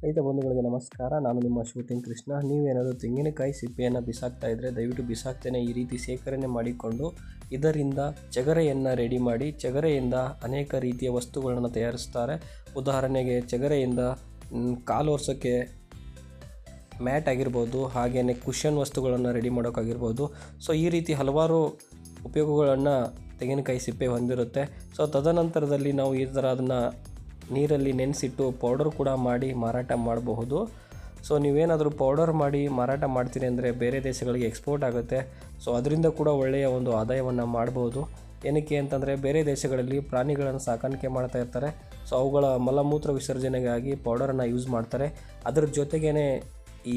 ರೈತ ಬಂಧುಗಳಿಗೆ ನಮಸ್ಕಾರ. ನಾನು ನಿಮ್ಮ ಶೂಟಿಂಗ್ ಕೃಷ್ಣ. ನೀವೇನಾದರೂ ತೆಂಗಿನಕಾಯಿ ಸಿಪ್ಪೆಯನ್ನು ಬಿಸಾಕ್ತಾ ಇದ್ದರೆ ದಯವಿಟ್ಟು ಬಿಸಾಕ್ತೇನೆ. ಈ ರೀತಿ ಶೇಖರಣೆ ಮಾಡಿಕೊಂಡು ಇದರಿಂದ ಚಗರೆಯನ್ನು ರೆಡಿ ಮಾಡಿ, ಚಗರೆಯಿಂದ ಅನೇಕ ರೀತಿಯ ವಸ್ತುಗಳನ್ನು ತಯಾರಿಸ್ತಾರೆ. ಉದಾಹರಣೆಗೆ ಚಗರೆಯಿಂದ ಕಾಲು ಒರೆಸೋಕ್ಕೆ ಮ್ಯಾಟ್ ಆಗಿರ್ಬೋದು ಹಾಗೆಯೇ ಕುಷನ್ ವಸ್ತುಗಳನ್ನು ರೆಡಿ ಮಾಡೋಕ್ಕಾಗಿರ್ಬೋದು ಸೊ ಈ ರೀತಿ ಹಲವಾರು ಉಪಯೋಗಗಳನ್ನು ತೆಂಗಿನಕಾಯಿ ಸಿಪ್ಪೆ ಹೊಂದಿರುತ್ತೆ. ಸೊ ತದನಂತರದಲ್ಲಿ ನಾವು ಈ ಥರ ಅದನ್ನು ನೀರಲ್ಲಿ ನೆನೆಸಿಟ್ಟು ಪೌಡರ್ ಕೂಡ ಮಾಡಿ ಮಾರಾಟ ಮಾಡಬಹುದು. ಸೊ ನೀವೇನಾದರೂ ಪೌಡರ್ ಮಾಡಿ ಮಾರಾಟ ಮಾಡ್ತೀರಿ ಅಂದರೆ ಬೇರೆ ದೇಶಗಳಿಗೆ ಎಕ್ಸ್ಪೋರ್ಟ್ ಆಗುತ್ತೆ. ಸೊ ಅದರಿಂದ ಕೂಡ ಒಳ್ಳೆಯ ಒಂದು ಆದಾಯವನ್ನು ಮಾಡ್ಬೋದು ಏನಕ್ಕೆ ಅಂತಂದರೆ ಬೇರೆ ದೇಶಗಳಲ್ಲಿ ಪ್ರಾಣಿಗಳನ್ನು ಸಾಕಾಣಿಕೆ ಮಾಡ್ತಾ ಇರ್ತಾರೆ. ಸೊ ಅವುಗಳ ಮಲಮೂತ್ರ ವಿಸರ್ಜನೆಗಾಗಿ ಪೌಡರನ್ನು ಯೂಸ್ ಮಾಡ್ತಾರೆ. ಅದರ ಜೊತೆಗೇ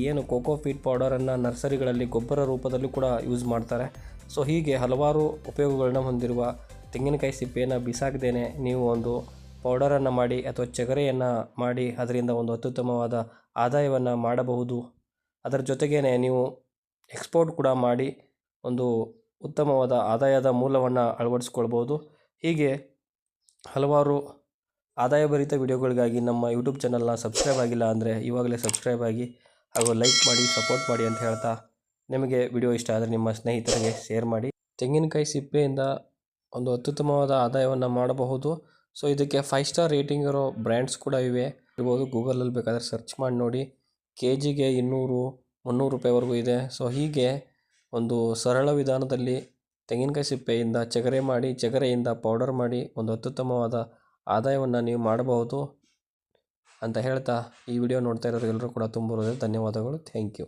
ಏನು ಕೋಕೋ ಫೀಟ್ ಪೌಡರನ್ನು ನರ್ಸರಿಗಳಲ್ಲಿ ಗೊಬ್ಬರ ರೂಪದಲ್ಲೂ ಕೂಡ ಯೂಸ್ ಮಾಡ್ತಾರೆ. ಸೊ ಹೀಗೆ ಹಲವಾರು ಉಪಯೋಗಗಳನ್ನ ಹೊಂದಿರುವ ತೆಂಗಿನಕಾಯಿ ಸಿಪ್ಪೆಯನ್ನು ಬಿಸಾಕದೇನೆ ನೀವು ಒಂದು ಪೌಡರನ್ನು ಮಾಡಿ ಅಥವಾ ಚಗರೆಯನ್ನು ಮಾಡಿ ಅದರಿಂದ ಒಂದು ಅತ್ಯುತ್ತಮವಾದ ಆದಾಯವನ್ನು ಮಾಡಬಹುದು. ಅದರ ಜೊತೆಗೇ ನೀವು ಎಕ್ಸ್ಪೋರ್ಟ್ ಕೂಡ ಮಾಡಿ ಒಂದು ಉತ್ತಮವಾದ ಆದಾಯದ ಮೂಲವನ್ನು ಅಳವಡಿಸ್ಕೊಳ್ಬೋದು ಹೀಗೆ ಹಲವಾರು ಆದಾಯಭರಿತ ವಿಡಿಯೋಗಳಿಗಾಗಿ ನಮ್ಮ ಯೂಟ್ಯೂಬ್ ಚಾನಲ್ನ ಸಬ್ಸ್ಕ್ರೈಬ್ ಆಗಿಲ್ಲ ಅಂದರೆ ಇವಾಗಲೇ ಸಬ್ಸ್ಕ್ರೈಬ್ ಆಗಿ ಹಾಗೂ ಲೈಕ್ ಮಾಡಿ, ಸಪೋರ್ಟ್ ಮಾಡಿ ಅಂತ ಹೇಳ್ತಾ ನಿಮಗೆ ವಿಡಿಯೋ ಇಷ್ಟ ಆದರೆ ನಿಮ್ಮ ಸ್ನೇಹಿತರಿಗೆ ಶೇರ್ ಮಾಡಿ. ತೆಂಗಿನಕಾಯಿ ಸಿಪ್ಪೆಯಿಂದ ಒಂದು ಅತ್ಯುತ್ತಮವಾದ ಆದಾಯವನ್ನು ಮಾಡಬಹುದು. ಸೊ ಇದಕ್ಕೆ ಫೈವ್ ಸ್ಟಾರ್ ರೇಟಿಂಗ್ ಇರೋ ಬ್ರ್ಯಾಂಡ್ಸ್ ಕೂಡ ಇವೆ. ಇರ್ಬೋದು ಗೂಗಲಲ್ಲಿ ಬೇಕಾದರೆ ಸರ್ಚ್ ಮಾಡಿ ನೋಡಿ. ಕೆ ಜಿಗೆ ಇನ್ನೂರು, ಮುನ್ನೂರು ರೂಪಾಯಿವರೆಗೂ ಇದೆ. ಸೊ ಹೀಗೆ ಒಂದು ಸರಳ ವಿಧಾನದಲ್ಲಿ ತೆಂಗಿನಕಾಯಿ ಸಿಪ್ಪೆಯಿಂದ ಚಗರೆ ಮಾಡಿ, ಚಗರೆಯಿಂದ ಪೌಡರ್ ಮಾಡಿ ಒಂದು ಅತ್ಯುತ್ತಮವಾದ ಆದಾಯವನ್ನು ನೀವು ಮಾಡಬಹುದು ಅಂತ ಹೇಳ್ತಾ ಈ ವಿಡಿಯೋ ನೋಡ್ತಾ ಇರೋರಿಗೆಲ್ಲರೂ ಕೂಡ ತುಂಬ ಧನ್ಯವಾದಗಳು. Thank you